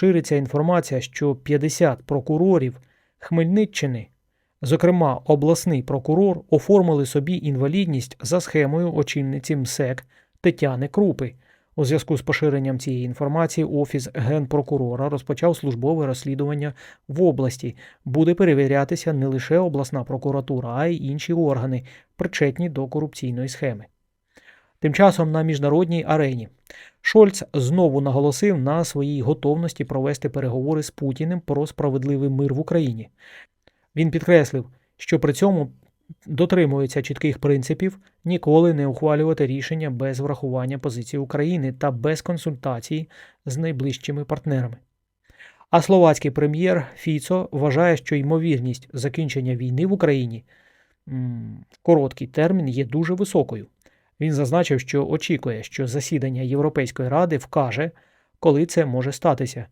шириться інформація, що 50 прокурорів Хмельниччини, зокрема обласний прокурор, оформили собі інвалідність за схемою очільниці МСЕК Тетяни Крупи. У зв'язку з поширенням цієї інформації Офіс генпрокурора розпочав службове розслідування в області. Буде перевірятися не лише обласна прокуратура, а й інші органи, причетні до корупційної схеми. Тим часом на міжнародній арені Шольц знову наголосив на своїй готовності провести переговори з Путіним про справедливий мир в Україні. Він підкреслив, що при цьому дотримується чітких принципів ніколи не ухвалювати рішення без врахування позиції України та без консультацій з найближчими партнерами. А словацький прем'єр Фіцо вважає, що ймовірність закінчення війни в Україні в короткий термін є дуже високою. Він зазначив, що очікує, що засідання Європейської ради вкаже, коли це може статися.